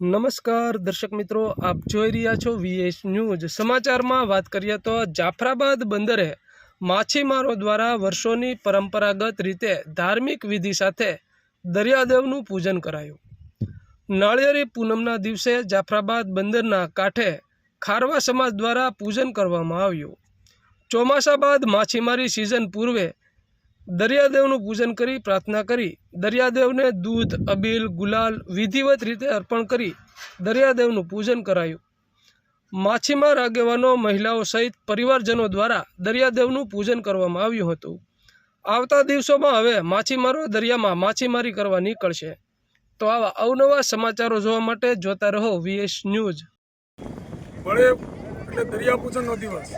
નમસ્કાર, દર્શક મિત્રો, આપ જોઈ રહ્યા છો વીએસ ન્યૂઝ સમાચારમાં વાત કરીએ તો જાફરાબાદ બંદરે માછીમારો દ્વારા વર્ષોની પરંપરાગત રીતે ધાર્મિક વિધિ સાથે દરિયાદેવનું પૂજન કરાયું. નાળિયેરી પૂનમના દિવસે જાફરાબાદ બંદરના કાંઠે ખારવા સમાજ દ્વારા પૂજન કરવામાં આવ્યું. ચોમાસા બાદ માછીમારી સિઝન પૂર્વે દરિયાદેવનું પૂજન કરી, પ્રાર્થના કરી. દરિયાદેવને દૂધ, અબીલ, ગુલાલ વિધિવત રીતે અર્પણ કરી દરિયાદેવનું પૂજન કરાયું. માછીમાર આગેવાનો, મહિલાઓ સહિત પરિવારજનો દ્વારા દરિયાદેવનું પૂજન કરવામાં આવ્યું હતું. આવતા દિવસોમાં હવે માછીમારો દરિયામાં માછીમારી કરવા નીકળશે. તો આવા અવનવા સમાચારો જોવા માટે જોતા રહો વીએસ ન્યૂઝ. એટલે દરિયા પૂજનનો દિવસ.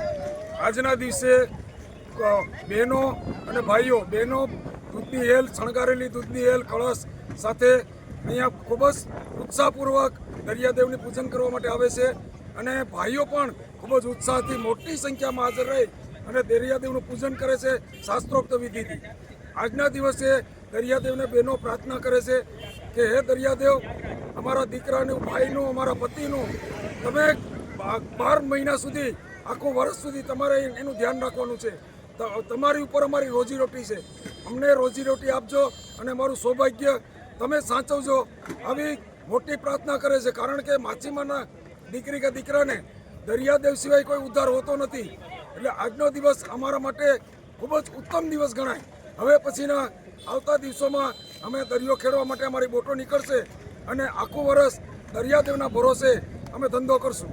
આજના દિવસે બહેનો અને ભાઈઓ, બહેનો દૂધની હેલ, શણગારેલી દૂધની હેલ, કળશ સાથે અહીંયા ખૂબ જ ઉત્સાહપૂર્વક દરિયાદેવની પૂજન કરવા માટે આવે છે અને ભાઈઓ પણ ખૂબ જ ઉત્સાહથી મોટી સંખ્યામાં હાજર રહી અને દરિયાદેવનું પૂજન કરે છે શાસ્ત્રોક્ત વિધિથી. આજના દિવસે દરિયાદેવને બહેનો પ્રાર્થના કરે છે કે, હે દરિયાદેવ, અમારા દીકરાનું, ભાઈનું, અમારા પતિનું, તમે બાર મહિના સુધી, આખું વર્ષ સુધી તમારે એનું ધ્યાન રાખવાનું છે. તમારી ઉપર અમારી રોજીરોટી છે. અમને રોજીરોટી આપજો અને અમારું સૌભાગ્ય તમે સાચવજો. આવી મોટી પ્રાર્થના કરે છે. કારણ કે માછીમારના દીકરી કે દીકરાને દરિયાદેવ સિવાય કોઈ ઉદ્ધાર હોતો નથી. એટલે આજનો દિવસ અમારા માટે ખૂબ જ ઉત્તમ દિવસ ગણાય. હવે પછીના આવતા દિવસોમાં અમે દરિયો ખેડવા માટે અમારી બોટો નીકળશે અને આખું વર્ષ દરિયાદેવના ભરોસે અમે ધંધો કરશું.